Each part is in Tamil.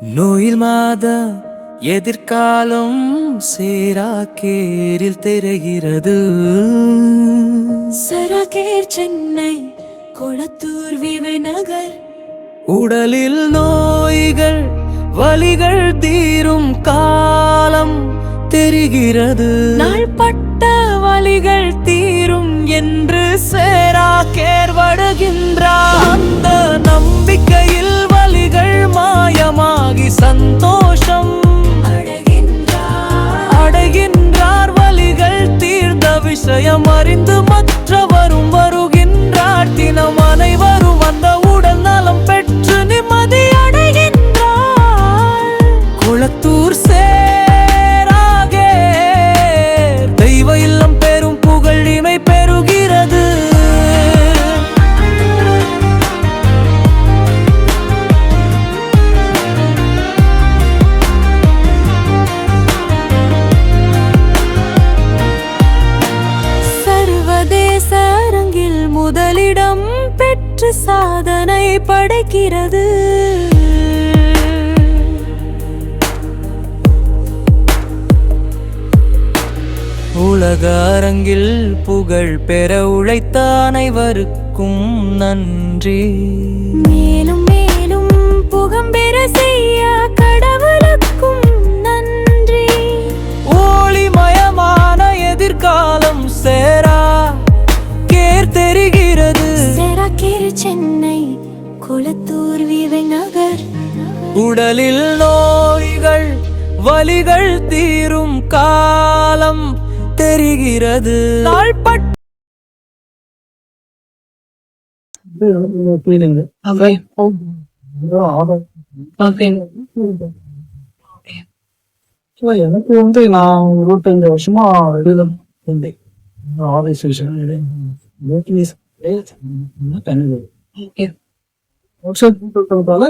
நோயில் மாத எதிர்காலம் சேராக்கேரில் தெரிகிறது. சரகேர் சென்னை கொளத்தூர் விவை நகர் உடலில் நோய்கள் வலிகள் தீரும் காலம் தெரிகிறது. நாள்பட்ட வலிகள் தீரும் என்று சேராக்கேர் வடுகின்றார் அந்த நம்பிக்கையில் வலிகள் மாயமாகி சந்தோஷம். அடைகின்றார். வலிகள் தீர்ந்த விஷயம் அறிந்து மற்றவரும் பெற்று சாதனை படைக்கிறது. உலக அரங்கில் புகழ் பெற உழைத்த அனைவருக்கும் நன்றி. மேலும் மேலும் புகம்பெற செய்ய கடவுளுக்கும் நன்றி. ஒளிமயமான எதிர்காலம் Sera care Seracare Chennai Kolathur விவை நகர். உடலில் நோய்கள் வலிகள் தீரும் காலம் தெரிகிறது. எனக்கு. வந்து நான் இருபத்தஞ்சு வருஷமா இதுல இருந்தேன் விஷயம்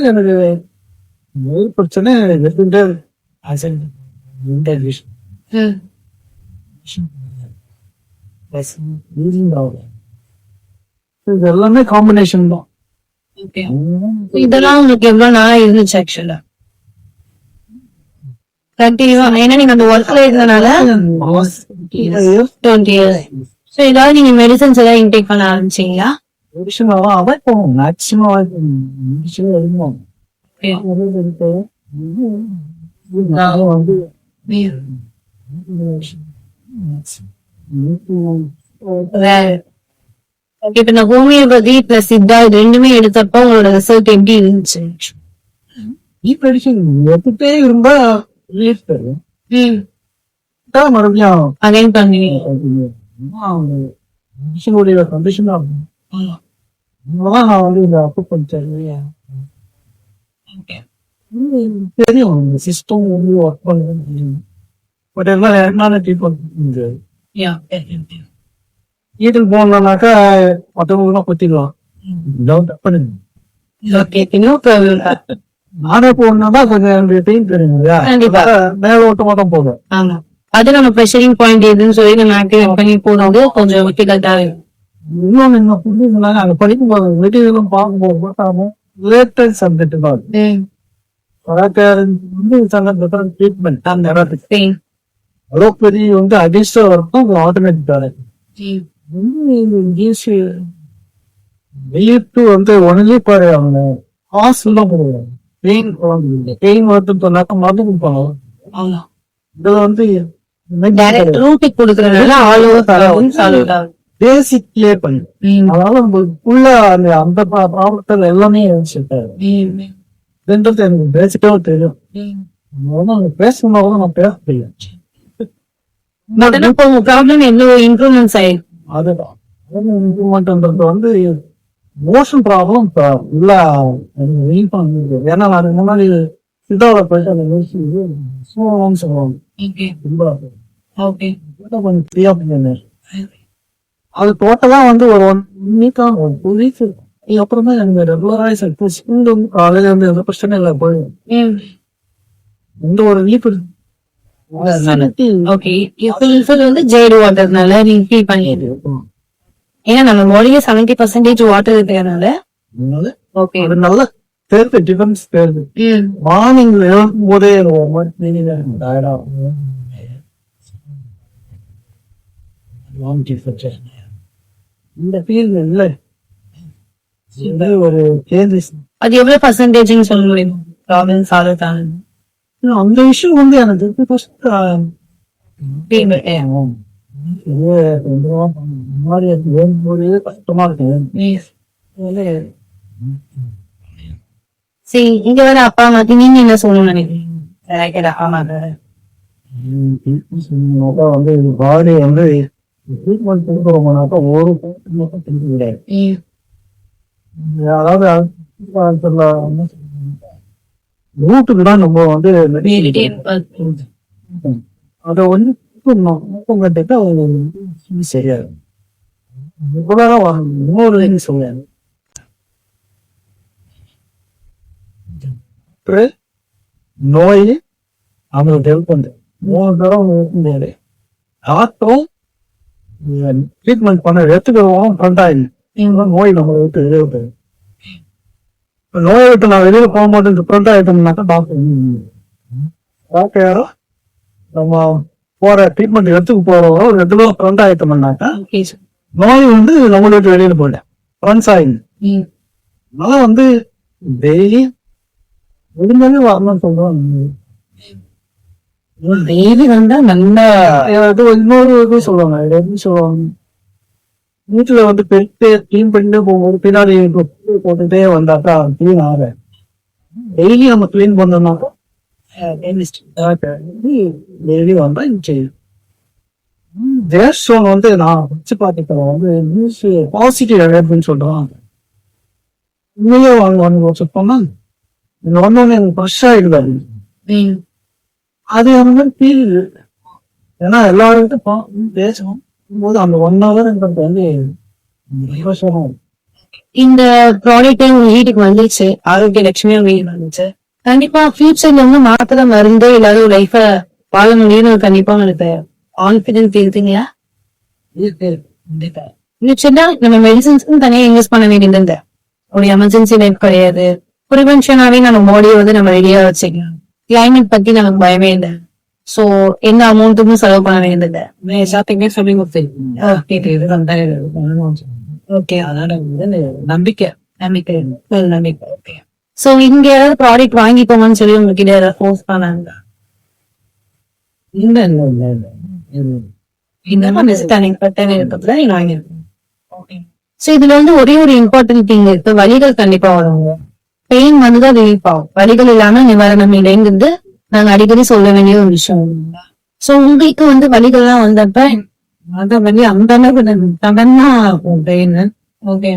எனக்கு பிரச்சனை இது எல்லாமே காம்பினேஷன் தான் இதெல்லாம் உங்களுக்கு எவ்வளவு நாளா இருந்துச்சு ஆக்சுவலா ஏன்னா நீங்க அந்த ஒர்க்ல இருந்தனால டுவெண்ட்டி இயர்ஸ் சோ ஏதாவது நீங்க மெடிசன்ஸ் ஏதாவது இன்டேக் பண்ண ஆரம்பிச்சீங்களா? பண்ணுவோம் மேக்ஸிமம் அவாய்ட் பண்ணுவோம் மெடிசன் எழுதுவோம் வந்து இப்ப இந்த ஹோமியோபதி பிளஸ் சித்தா இது ரெண்டுமே எடுத்தப்ப உங்களோட ரிசல்ட் எப்படி இருந்துச்சு? மெடிசன் எடுத்துட்டே இருந்தா மறுபடியும் அகைன் பண்ணி. மெடிசனுடைய கண்டிஷன் நான் வந்து இந்த அப்பு பண்ணிட்டேன். தெரியும் சிஸ்டம் வந்து ஒர்க் பண்ணுறது பட் எல்லாம் என்ன ட்ரீட்மெண்ட் வீட்டுக்கு போனோம்னாக்கா மற்றவங்களுக்குலாம் பத்திக்கலாம் டவுட் பண்ணுங்க. நானே போகணும்னா கொஞ்சம் எனக்கு டைம் தெரியும் இல்லையா கண்டிப்பா. மேல ஓட்டமா தான் ஆமா. அது நம்ம ப்ரெஷரிங் பாயிண்ட் எதுன்னு சொல்லி நம்ம ஆக்டிவேட் பண்ணி போனது கொஞ்சம் டிஃபிகல்ட்டா இருக்கும். இன்னொன்னு என்ன புரியுதுனாங்க அங்க படிக்கும் போது மெட்டீரியலும் பார்க்கும்போது பார்த்தாலும் ரிலேட்டட் சப்ஜெக்ட் தான் வந்து சங்கத்துல ட்ரீட்மெண்ட் அந்த இடத்துக்கு. அலோபதி வந்து அடிஸ்டா இருக்கும் ஆட்டோமேட்டிக் வேலை. ம். வெளியிட்டு வந்து பாரு அவங்க ஹாஸ்டல் தான் போடுவாங்க பெயின் பெயின் வருதுன்னு சொன்னாக்க மருந்து கொடுப்பாங்க. இதுல வந்து ரூட்டிக் கொடுக்கறதுனால ஆல் ஓவர் ப்ராப்ளம் சால்வ் ஆகும் பேசிக் கிளியர் பண்ணு. அதனால உங்களுக்குள்ள அந்த அந்த ப்ராப்ளத்தில் எல்லாமே செட் ஆகும் ம். இதுன்றது எனக்கு பேசிக்காக தெரியும். அதனால கூட நான் பேச முடியும் இப்போ இம்ப்ரூவ்மெண்ட்ஸ் ஆயிருக்கு அதுதான். இம்ப்ரூவ்மெண்ட்ன்றது வந்து மோஷன் ப்ராப்ளம் உள்ள வெயிட் பண்ணுது ஏன்னா நான் முன்னாடி சித்தாவோட போயிட்டு அந்த நியூஸ் சொல்லுவாங்க. அது டோட்டலா வந்து ஒரு ஒன் வீக்கா டூ வீக்ஸ் அப்புறம் எனக்கு ரெகுலராக செட் ஸ்கின் வந்து காலையில இருந்து எந்த பிரச்சனை இல்லை போயிடும். இந்த ஒரு வீக் பண்ணிடுது ஏன்னா நம்ம பாடியில செவன்டி பர்சன்டேஜ் வாட்டர் இருக்கிறதுனால நல்ல தெரியுது டிஃபரன்ஸ் தெரியுது மார்னிங் எழுக்கும் போதே ஆகும். Long difference. இந்த ஃபீல் இல்லை இது ஒரு சேஞ்சஸ் அது எவ்வளவு பர்சன்டேஜ்னு சொல்ல முடியும்? ப்ராப்ளம் சால்வ் தான் அந்த விஷயம் வந்து எனக்கு ஃபர்ஸ்ட் இது கொஞ்சம் மாதிரி கஷ்டமா இருக்கு. சரி இங்க வர அப்பா அம்மாக்கு நீங்க என்ன சொல்லணும்னு நினைக்கிறீங்க? சொன்னாக்கா வந்து பாடி வந்து ட்ரீட்மெண்ட் கொடுக்குறவங்கனாக்கா ஒரு மட்டும் தெரிஞ்சு கிடையாது. அதாவது ரூட்டுக்கு தான் நம்ம வந்து அதை வந்து ஊக்கம் கட்டிட்டு சரியாது இவ்வளவுதான் இன்னொரு இது சொல்லுவாங்க அப்புறம் நோய் அவங்களுக்கு ஹெல்ப் பண்ணுது மூணு முடியாது டாக்டரும் ட்ரீட்மெண்ட் பண்ண எடுத்துக்கிறவங்க பண்றாங்க நோய் நம்ம விட்டு வெளியே விட்டு நோயை விட்டு நான் வெளியில போக மாட்டேன் டிஃப்ரெண்ட் ஆயிட்டோம்னாக்கா டாக்டர் டாக்டர் யாரோ நம்ம போற ட்ரீட்மெண்ட் எடுத்துக்க போறவங்க ஒரு இடத்துல ஃப்ரெண்ட் ஆயிட்டோம்னாக்கா நோய் வந்து நம்மளை விட்டு வெளியில போயிட ஃப்ரெண்ட்ஸ் ஆயிங்க அதனால வந்து டெய்லி விரும்பவே வரணும்னு சொல்றோம். டெய்லி வந்தா நல்லா இன்னொரு இது சொல்லுவாங்க எப்படி சொல்லுவாங்க? வீட்டுல வந்து பெருத்து கிளீன் பண்ணிட்டு போகும்போது பின்னாடி போட்டுட்டே வந்தாக்கா கிளீன் ஆக டெய்லி நம்ம கிளீன் பண்ணோம்னாக்கா டெய்லி வந்தா செய்யும். ஸ்டோன் வந்து நான் வச்சு பார்த்துக்கிறேன் வந்து நியூஸ் பாசிட்டிவ் அப்படின்னு சொல்றாங்க உண்மையே வாங்க வந்து சொன்னோம்னா வந்தோடனே எனக்கு ஃப்ரெஷ் ஆயிடுவாரு அது. மாதிரி ஃபீல் ஏன்னா எல்லாருக்கிட்ட பா- பேசணும். போது அந்த ஒன் ஹவர்ன்றது வந்து ரிஃப்ரெஷ்ஷாக இந்த ப்ராடக்ட் உங்க வீட்டுக்கு வந்துச்சு ஆரோக்கிய லட்சுமியா வீடு வந்துச்சு. கண்டிப்பா ஃபியூச்சர்ல வந்து மாத்திரை மருந்து இல்லாத லைஃப வாழ முடியும்னு கண்டிப்பா எனக்கு கான்பிடன்ஸ் இருக்குங்களா? ஃபியூச்சர்ல நம்ம மெடிசன்ஸ்க்கு தனியா இன்வெஸ்ட் பண்ண வேண்டியது ஒரு எமர்ஜென்சி லைஃப் கிடையாது. ப்ரிவென்ஷனாவே நம்ம பாடியை வந்து நம்ம ரெடியா வச்சுக்கலாம் கிளைமேட் பத்தி நமக்கு பயமே இல்லை. சோ எந்த அமௌண்ட்டுக்கும் செலவு பண்ண வேண்டியது ஷாப்பிங்கே சொல்லி ஓகே அதனால வந்து நம்பிக்கை. நம்பிக்கை. நம்பிக்கை. ஓகே சோ இங்க ஏதாவது ப்ராடக்ட் வாங்கிக்கோங்கன்னு சொல்லி உங்ககிட்ட ஏதாவது ஃபோர்ஸ் பண்ணாங்க இல்ல இல்ல இல்ல இல்ல. இந்த மாதிரி இதுல வந்து ஒரே ஒரு இம்பார்ட்டன்ட் திங் இருக்கு. வலிகள் கண்டிப்பா வருவாங்க பெயின் வந்துதான் ரிலீஃப் ஆகும். வலிகள் இல்லாம நிவாரணம் இல்லைங்கிறது நாங்க அடிக்கடி சொல்ல வேண்டிய ஒரு விஷயம். சோ உங்களுக்கு வந்து வலிகள்லாம் வந்தப்ப அத வந்து அந்த அளவுக்கு சடனா பெயின் ஓகே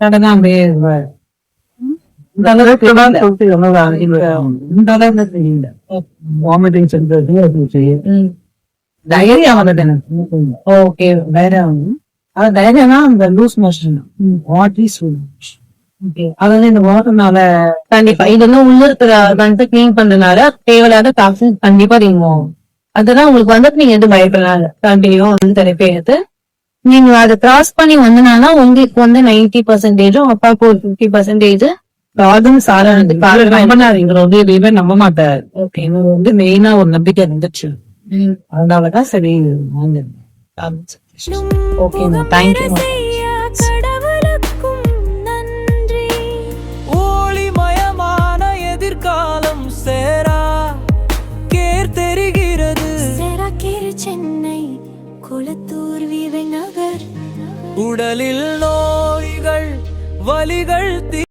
சடனா அப்படியே வாமிட்டிங் சென்டர் இருந்துச்சு டைரியா வந்தது எனக்கு. ஓகே. அது டைரியானா அந்த loose motion what is okay அது வந்து இந்த வாட்டர்னால கண்டிப்பா. இதெல்லாம் உள்ள இருக்கிற கண்ட கிளீன் பண்றதுனால தேவையில்லாத டாக்ஸின் கண்டிப்பா நீங்கும் அதெல்லாம் உங்களுக்கு வந்து நீங்க எதுவும் பயப்படாது. கண்டினியூ வந்து தெரப்பி எடுத்து நீங்க அதை கிராஸ் பண்ணி வந்தனால உங்களுக்கு வந்து நைன்டி பர்சன்டேஜும் அப்பாவுக்கு ஒரு பிப்டி பர்சன்டேஜ் ப்ராப்ளம் சாரானது நம்பினாரு வந்து எதையுமே நம்ப மாட்டாரு. இவர் வந்து மெயினா ஒரு நம்பிக்கை இருந்துச்சு. அதனாலதான் சரி வாங்கினேன். Okay thank you